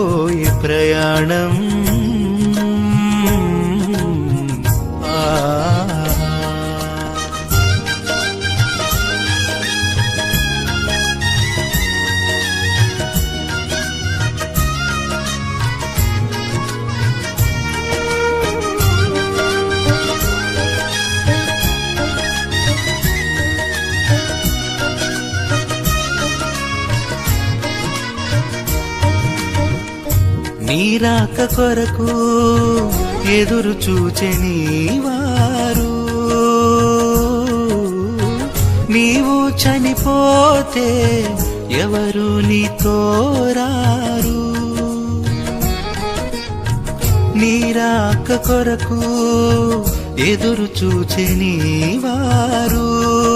పోయి ప్రయాణం. నీరాక కొరకు ఎదురు చూచని వారు. నీవు చనిపోతే ఎవరు నీతో రారు? నీరాక కొరకు ఎదురు చూచని వారు.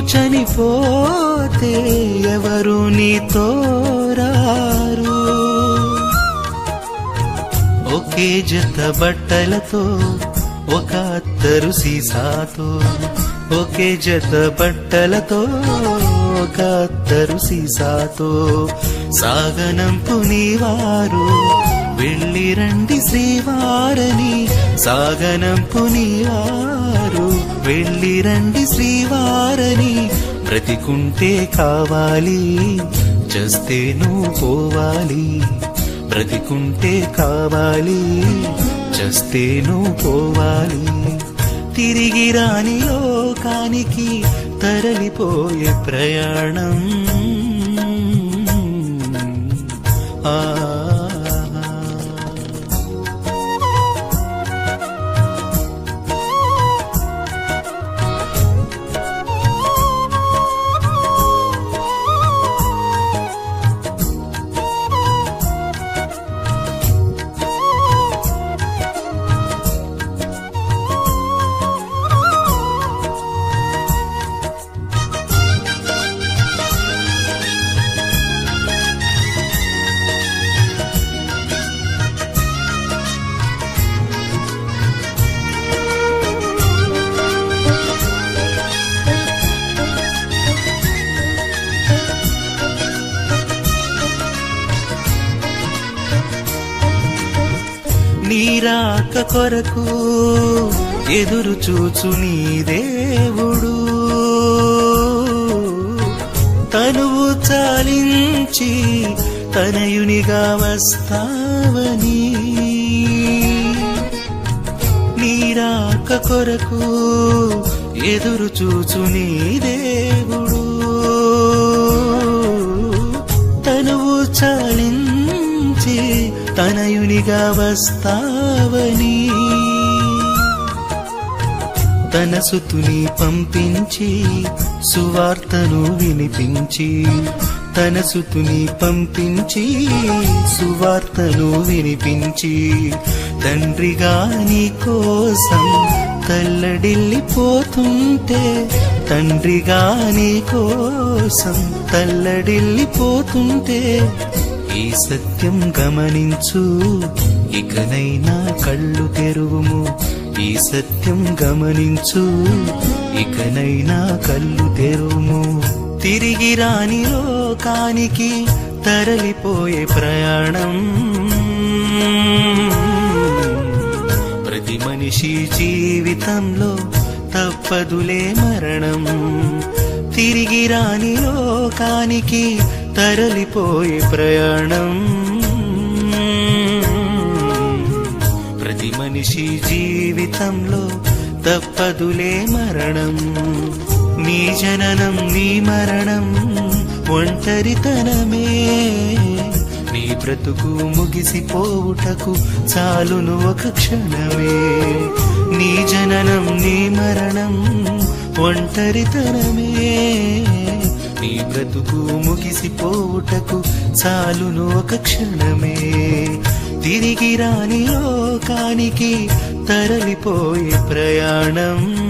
చనిపోతే ఎవరు నీతో రారు ఒకే జత బట్టలతో ఒక అత్తరు సీసాతో ఒకే జత బట్టలతో ఒక అత్తరు సీసాతో. సాగనంపు నీవారు వెళ్ళి రండి శ్రీవారని. సాగనంపు నీవారు వెళ్ళి రండి శ్రీవారని. బ్రతికుంటే కావాలి. చస్తే నువ్వు పోవాలి. బ్రతికుంటే కావాలి. చస్తే నువ్వు పోవాలి. తిరిగి రాని లోకానికి తరలిపోయే ప్రయాణం. ఆ రాక కొరకు ఎదురు చూచు నీ దేవుడు. తనువు చాలించి తనయునిగా వస్తావని. నీరాక కొరకు ఎదురు చూచు నీ తిరిగా వస్తావని తన సుతుని పంపించి సువార్తను వినిపించి తన సుతుని పంపించి సువార్తను వినిపించి తండ్రిగా నీ కోసం తల్లడిల్లిపోతుంటే తండ్రిగా నీ కోసం తల్లడిల్లిపోతుంటే ఈ సత్యం గమనించు ఇకనైనా కళ్ళు తెరువుము. ఈ సత్యం గమనించు ఇకనైనా కళ్ళు తెరువుము. తిరిగి రాని లోకానికి తరలిపోయే ప్రయాణం. ప్రతి మనిషి జీవితంలో తప్పదులే మరణం. తిరిగి రాని లోకానికి తరలిపోయే ప్రయాణం. ప్రతి మనిషి జీవితంలో తప్పదులే మరణం. నీ జననం నీ మరణం ఒంటరితనమే. నీ బ్రతుకు ముగిసిపోవుటకు చాలును ఒక క్షణమే. నీ జననం నీ మరణం ఒంటరితనమే. నీ బ్రతుకు ముగిసిపోవుటకు చాలును ఒక క్షణమే. తిరిగి రాని లోకానికి తరలిపోయే ప్రయాణం.